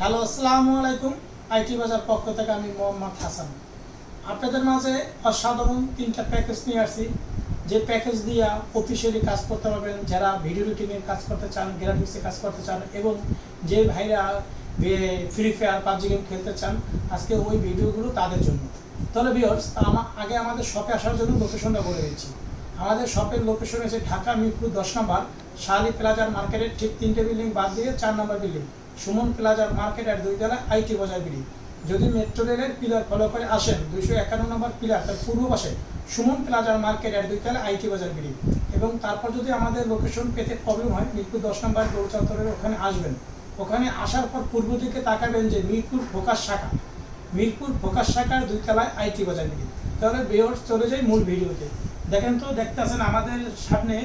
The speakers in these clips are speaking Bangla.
হ্যালো, আসসালামু আলাইকুম। আইটি বাজার পক্ষ থেকে আমি মোহাম্মদ হাসান। আপনাদের মাঝে অসাধারণ তিনটা প্যাকেজ নিয়ে আসছি। যে প্যাকেজ দিয়ে অফিসিয়ালি কাজ করতে পারবেন, যারা ভিডিও এডিটিংয়ের কাজ করতে চান গ্রাফিক্সে কাজ করতে চান, এবং যে ভাইরা ফ্রি ফায়ার পাবজি গেম খেলতে চান, আজকে ওই ভিডিওগুলো তাদের জন্য। তাহলে বিয়ার্স আগে আমাদের শপে আসার জন্য লোকেশনটা বলে দিচ্ছি। আমাদের শপের লোকেশন হচ্ছে ঢাকা মিরপুর দশ নম্বর শালি প্লাজার মার্কেটের ঠিক তিনটে বিল্ডিং বাদ দিয়ে চার নম্বর বিল্ডিং সুমন প্লাজার মার্কেট আর দুইতলা আইটি বাজার বিল্ডিং। যদি মেট্রো রেলের পিলার ফলো করে আসেন, দুইশো একান্ন নম্বর পিলার, তার পূর্ব পাশে সুমন প্লাজার মার্কেট আর দুইতলা আইটি বাজার বিল্ডিং। এবং তারপর যদি আমাদের লোকেশন পেতে প্রবলেম হয়, মিরপুর দশ নম্বর গৌর চত্বরের ওখানে আসবেন। ওখানে আসার পর পূর্ব দিকে তাকাবেন যে মিরপুর ফোকাস শাখা। মিরপুর ফোকাস শাখার দুই তলায় আইটি বাজার বিল্ডিং। তাহলে বেয়র্স চলে যায় মূল ভিডিওতে। দেখেন তো দেখতে আছেন আমাদের সামনে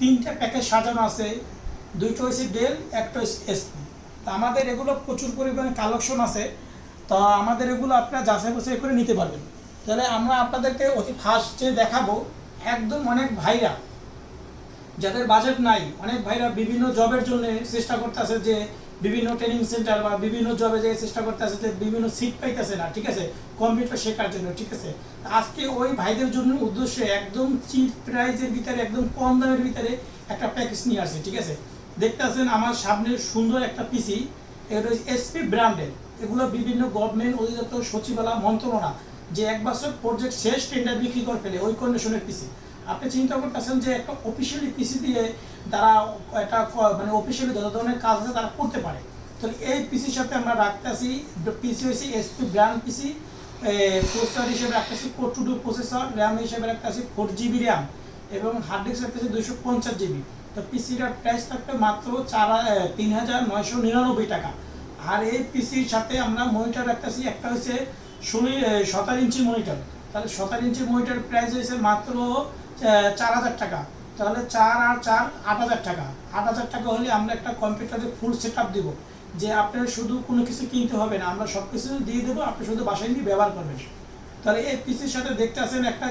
তিনটা প্যাকেজ সাজানো আছে। দুইটা হয়েছে ডেল একটা হয়েছে এসপি আমাদের এগুলো প্রচুর পরিমাণে কালেকশন আছে। তো আমাদের এগুলো আপনারা যাচাই বাছাই করে নিতে পারবেন। তাহলে আমরা আপনাদেরকে অতি ফার্স্টে দেখাবো। একদম অনেক ভাইরা, যাদের বাজেট নাই, অনেক ভাইরা বিভিন্ন জবের জন্য চেষ্টা করতেছে যে বিভিন্ন ট্রেনিং সেন্টার বা বিভিন্ন জবে যে চেষ্টা করতেছে যে বিভিন্ন সিট পাইতেছে না, ঠিক আছে? কম্পিউটার শেখার জন্য, ঠিক আছে? আজকে ওই ভাইদের জন্য উদ্দেশ্যে একদম চিপ প্রাইজের ভিতরে, একদম কম দামের ভিতরে একটা প্যাকেজ নিয়ে আসছে ঠিক আছে? দেখতে আছেন আমার সামনে সুন্দর একটা পিসি। এটা এসপি ব্র্যান্ডের এগুলো বিভিন্ন গভর্নমেন্ট অধিদপ্তর, সচিবালয় মন্ত্রণা যে এক বছর প্রজেক্ট শেষ টেন্ডার বিক্রি করে ফেলে, ওই কন্ডিশনের পিসি। আপনি চিন্তা করতেছেন যে একটা অফিসিয়ালি পিসি দিয়ে তারা একটা মানে অফিসিয়ালি যত ধরনের কাজ আছে তারা করতে পারে। তো এই পিসির সাথে আমরা রাখতেছি, পিসি হয়েছে এসপি ব্র্যান্ড পিসি। প্রসেসর হিসেবে রাখতেছি four two two processor RAM হিসেবে রাখতেছি ফোর জিবি র্যাম এবং হার্ড ডিস্ক রাখতেছি দুইশো পঞ্চাশ জিবি তো পিসিটার প্রাইস থাকবে মাত্র চার তিন হাজার নয়শো নিরানব্বই টাকা। আর এই পিসির সাথে আমরা মনিটর রাখতেছি, একটা হচ্ছে ষোলো সতেরো ইঞ্চি মনিটর তাহলে সতেরো ইঞ্চি মনিটর প্রাইস হয়েছে মাত্র চার হাজার টাকা। তাহলে চার আর চার, আট হাজার টাকা। আট হাজার টাকা হলে আমরা একটা কম্পিউটারে ফুল সেট আপ দিব, যে আপনার শুধু কোনো কিছু কিনতে হবে না। আমরা সব কিছু দিয়ে দেবো, আপনি শুধু বাসায় নিয়ে ব্যবহার করবেন। তাহলে এই পিসির সাথে দেখতে আছেন একটা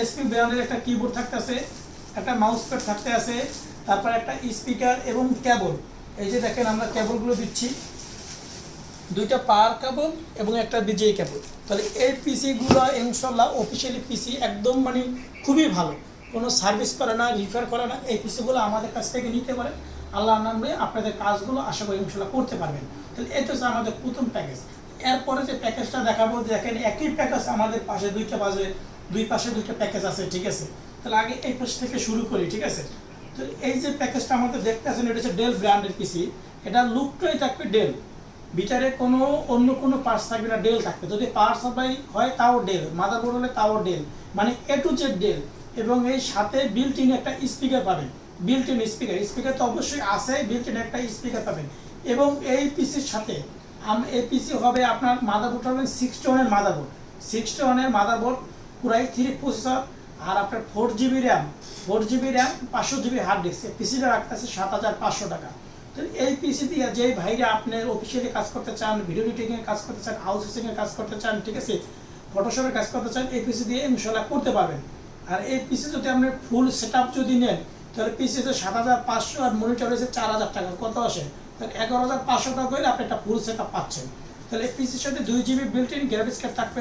এসপি ব্র্যান্ডের একটা কিবোর্ড থাকতে আছে, একটা মাউস প্যাড থাকতে আছে, তারপর একটা স্পিকার এবং কেবল এই যে দেখেন আমরা কেবলগুলো দিচ্ছি। দুইটা পাওয়ার কেবল এবং একটা বিজয়ী কেবল তাহলে এই পিসিগুলো ইনশাল্লাহ অফিসিয়ালি পিসি একদম মানে খুবই ভালো। কোনো সার্ভিস করে না রিফার করে না, এই পিসিগুলো আমাদের কাছ থেকে নিতে পারেন। আল্লাহর নামে আপনাদের কাজগুলো আশা করি ইনশাল্লাহ করতে পারবেন। তাহলে এটা হচ্ছে আমাদের প্রথম প্যাকেজ এরপরে যে প্যাকেজটা দেখাবো, দেখেন একই প্যাকেজ আমাদের পাশে দুইটা বাজে, দুই পাশে দুইটা প্যাকেজ আছে, ঠিক আছে? তাহলে আগে এই পাশ থেকে শুরু করি, ঠিক আছে? তো এই যে প্যাকেজটা আমাদের দেখতে আছেন এটা হচ্ছে ডেল ব্র্যান্ডের পিসি এটা লুকটাই থাকবে ডেল ভিতরে কোনো অন্য কোনো পার্টস থাকবে না ডেল থাকবে। যদি পাওয়ার সাপ্লাই হয়, তাও ডেল মাদারবোর্ড হলে তাও ডেল মানে এ টু জেড ডেল এবং এই সাথে বিল্ট ইন একটা স্পিকার পাবেন। বিল্ট ইন স্পিকার স্পিকার তো অবশ্যই আছে বিল্ট ইন একটা স্পিকার পাবেন। এবং এই পিসির সাথে আম- এই পিসি হবে আপনার মাদারবোর্ড হবে সিক্সটি ওয়ানের মাদারবোর্ড সিক্সটি ওয়ানের মাদারবোর্ড পুরাই থ্রি প্রসেসর আর আপনার four GB RAM four GB RAM পাঁচশো জিবি হার্ড ডিস্ক এই পিসিটা রাখতেছে সাত হাজার পাঁচশো টাকা। তো এই পিসি দিয়ে যে ভাইরা আপনার অফিসিয়ালি কাজ করতে চান ভিডিও এডিটিংয়ের কাজ করতে চান হাউস আউটসোর্সিংয়ের কাজ করতে চান, ঠিক আছে? ফটোশপের কাজ করতে চান, এই পিসি দিয়ে ইনশাল্লাহ করতে পারবেন। আর এই পিসি যদি আপনি ফুল সেট যদি নেন, তাহলে পিসি সাত হাজার পাঁচশো আর মনিটর হচ্ছে চার হাজার টাকা। কত আসে? তাহলে এগারো হাজার পাঁচশো টাকা হলে আপনি একটা ফুল সেট পাচ্ছেন। তাহলে এই পিসির সাথে দুই GB built in graphics card থাকবে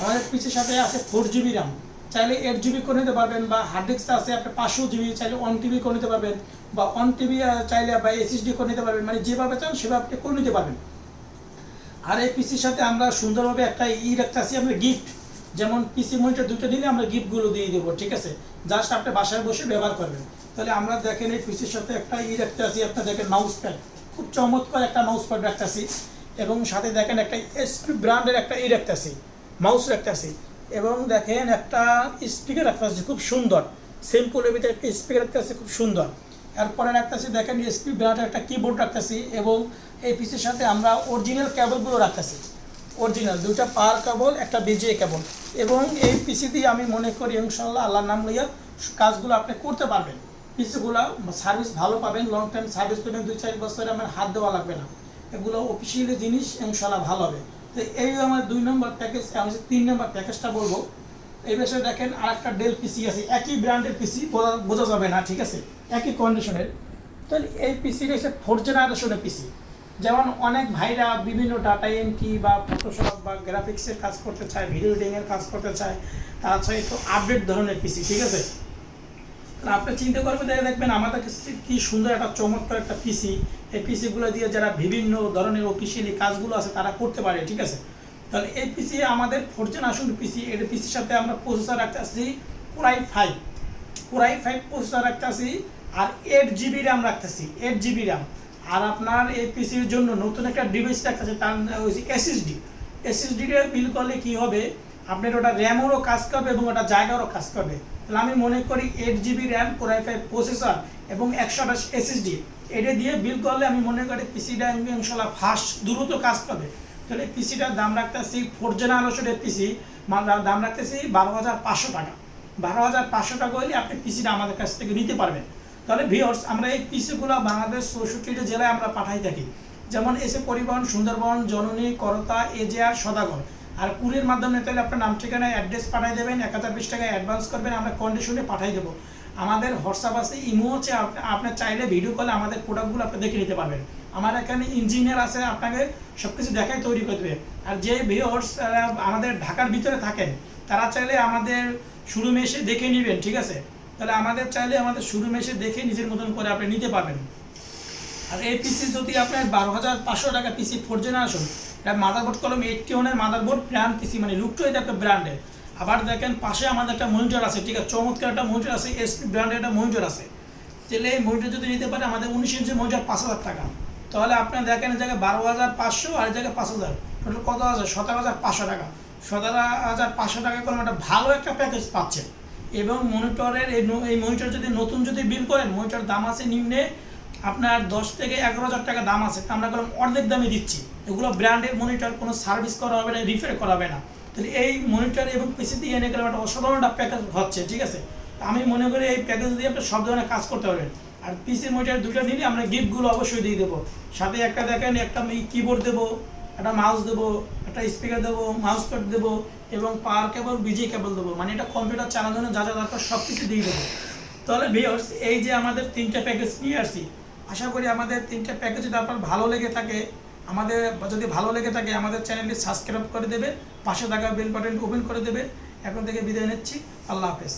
আমাদের পিসির সাথে আছে ফোর জিবি র্যাম চাইলে এইট জিবি করে নিতে পারবেন, বা হার্ড ডিস্ক আছে, আপনি পাঁচশো জিবি চাইলে ওয়ান টিবি করে নিতে পারবেন, বা ওয়ান টিবি চাইলে বা এসএসডি করে নিতে পারবেন মানে যেভাবে চান সেভাবে আপনি করে নিতে পারবেন। আর এই পিসির সাথে আমরা সুন্দরভাবে একটা ই রাখতেছি, আমরা গিফট যেমন পিসি মনিটর দুটো দিলে আমরা গিফটগুলো দিয়ে দেবো, ঠিক আছে? জাস্ট আপনি বাসায় বসে ব্যবহার করবেন। তাহলে আমরা দেখেন এই পিসির সাথে একটা ই রাখতে আসি আপনার দেখেন মাউস প্যাড খুব চমৎকার একটা মাউস প্যাড রাখতেছি এবং সাথে দেখেন একটা এসপি ব্র্যান্ডের একটা ই রাখতেছি মাউস রাখতেছি এবং দেখেন একটা স্পিকার রাখতেছি খুব সুন্দর সিম্পলের ভিতরে একটা স্পিকার রাখতেছি খুব সুন্দর। এরপরে রাখতেছি দেখেন এসপি ব্র্যান্ডের একটা কিবোর্ড রাখতেছি এবং এই পিসির সাথে আমরা অরিজিনাল কেবলগুলো রাখতেছি। অরিজিনাল দুটা পাওয়ার কেবল একটা বিজিএ কেবল এবং এই পিসি দিয়ে আমি মনে করি ইনশাল্লাহ আল্লাহর নাম লইয়া কাজগুলো আপনি করতে পারবেন। পিসিগুলো সার্ভিস ভালো পাবেন লং টাইম সার্ভিস পাবেন, দুই চার বছরে আমার হাত দেওয়া লাগবে না। এগুলো অফিসিয়ালি জিনিস ইনশাল্লাহ ভালো হবে। তো এই আমার দুই নম্বর প্যাকেজ আমি তিন নম্বর প্যাকেজটা বলব, এই বিষয়ে দেখেন আর একটা ডেল পিসি আছে, একই ব্র্যান্ডের পিসি বোঝা যাবে না, ঠিক আছে? একই কন্ডিশনের তাহলে এই পিসিটা হচ্ছে ফোর জেনারেশনের পিসি যেমন অনেক ভাইরা বিভিন্ন ডাটা এন্ট্রি বা ফটোশপ বা গ্রাফিক্সের কাজ করতে চায় ভিডিও এডিটিংয়ের কাজ করতে চায়, তারা চাই একটু আপডেট ধরনের পিসি ঠিক আছে? তাহলে আপনি চিন্তা করবেন দেখে দেখবেন আমাদের কাছে কি সুন্দর একটা চমৎকার একটা পিসি এই পিসিগুলো দিয়ে যারা বিভিন্ন ধরনের অফিসিয়ালি কাজগুলো আছে, তারা করতে পারে, ঠিক আছে? তাহলে এই পিসি আমাদের ফোর আসুন পিসি এর পিসির সাথে আমরা প্রসেসর রাখতে আসছি core i five core i five processor রাখতে আসি আর এইট জিবি র্যাম রাখতেছি এইট জিবি র্যাম আর আপনার এই পিসির জন্য নতুন একটা ডিভাইস রাখতেছে তার হচ্ছে এসএসডি এসএসডিটা বিল করলে কি হবে? আপনার ওটা র্যামেরও কাজ করবে এবং ওটা জায়গারও কাজ করবে। তাহলে আমি মনে করি eight GB RAM core i five processor এবং একশো আঠাশ এসএসডি এটা দিয়ে বিল করলে আমি মনে করি পিসিটা ইনশাল্লাহ ফাস্ট দ্রুত কাজ পাবে। তাহলে পিসিটার দাম রাখতেছি ফোর জেনারেশনের পিসি দাম রাখতেছি বারো হাজার পাঁচশো টাকা। বারো হাজার পাঁচশো টাকা হলে আপনি পিসিটা আমাদের কাছ থেকে নিতে পারবেন। তাহলে ভিওর্স আমরা এই পিসিগুলো বাংলাদেশ চৌষট্টিটা জেলায় আমরা পাঠাই থাকি। যেমন এসে পরিবহন, সুন্দরবন, জননী, করতা এজেআর সদাগর। আর কুরির মাধ্যমে তাহলে আপনার নাম ঠিকানায় অ্যাড্রেস পাঠিয়ে দেবেন, এক হাজার বিশ টাকা অ্যাডভান্স করবেন, আমরা কন্ডিশনে পাঠিয়ে দেবো। আমাদের হোয়াটসঅ্যাপ আছে, ইমো আছে, আপ- আপনার চাইলে ভিডিও কলে আমাদের প্রোডাক্টগুলো আপনি দেখে নিতে পারবেন। আমার এখানে ইঞ্জিনিয়ার আছে, আপনাকে সব কিছু দেখাই তৈরি করে দেবে আর যে ভিওর্স আমাদের ঢাকার ভিতরে থাকেন, তারা চাইলে আমাদের শোরুমে এসে দেখে নেবেন, ঠিক আছে? তাহলে আমাদের চাইলে আমাদের শোরুমে এসে দেখে নিজের মতন করে আপনি নিতে পারবেন। আর এই পিসি যদি আপনার বারো হাজার পাঁচশো টাকা পিসি ফোর জেনারেশন এটা মাদারবোর্ড কলম এইটটি ওয়ানের মাদারবোর্ড ব্র্যান্ড পিসি মানে লুকটো এটা একটা ব্র্যান্ডের আবার দেখেন পাশে আমাদের একটা মনিটর আছে, ঠিক আছে, চমৎকার একটা মনিটর আছে এসপি ব্র্যান্ডের একটা মনিটর আছে। তাহলে এই মনিটর যদি নিতে পারে, আমাদের উনিশ ইঞ্চি মনিটর পাঁচ হাজার টাকা। তাহলে আপনি দেখেন এই জায়গায় বারো হাজার পাঁচশো আর এই জায়গায় পাঁচ হাজার। টোটাল কত আছে? সতেরো হাজার পাঁচশো টাকা। সতেরো হাজার পাঁচশো টাকা করে একটা ভালো একটা প্যাকেজ পাচ্ছে। এবং মনিটরের এই মনিটর যদি নতুন যদি বিল করেন মনিটর দাম আছে নিম্নে আপনার দশ থেকে এগারো হাজার টাকা দাম আছে আমরা করলাম অর্ধেক দামে দিচ্ছি। এগুলো ব্র্যান্ডের মনিটর কোনো সার্ভিস করা হবে না রিপেয়ার করা হবে না। তাহলে এই মনিটর এবং পিসি দিয়ে এনে গেলাম একটা অসাধারণ একটা প্যাকেজ হচ্ছে, ঠিক আছে? আমি মনে করি এই প্যাকেজ দিয়ে আপনি সব ধরনের কাজ করতে পারবেন। আর পিসি মনিটর দুটো নিলে আমরা গিফটগুলো অবশ্যই দিয়ে দেবো। সাথে একটা দেখেন, একটা আমি কিবোর্ড দেবো, একটা মাউস দেবো, একটা স্পিকার দেবো মাউস প্যাড দেবো এবং পাওয়ার কেবল বিজি কেবল দেবো। মানে এটা কম্পিউটার চালানোর জন্য যা যা দরকার সব কিছু দিয়ে দেবো। তাহলে ভিওর্স এই যে আমাদের তিনটা প্যাকেজ নিয়ে আসছি আশা করি আমাদের তিনটে প্যাকেজ যদি আপনার ভালো লেগে থাকে, আমাদের যদি ভালো লেগে থাকে, আমাদের চ্যানেলটি সাবস্ক্রাইব করে দেবে পাশে থাকা বেল বাটনটি ওপেন করে দেবে এখন থেকে বিদায় নিচ্ছি। আল্লাহ হাফেজ।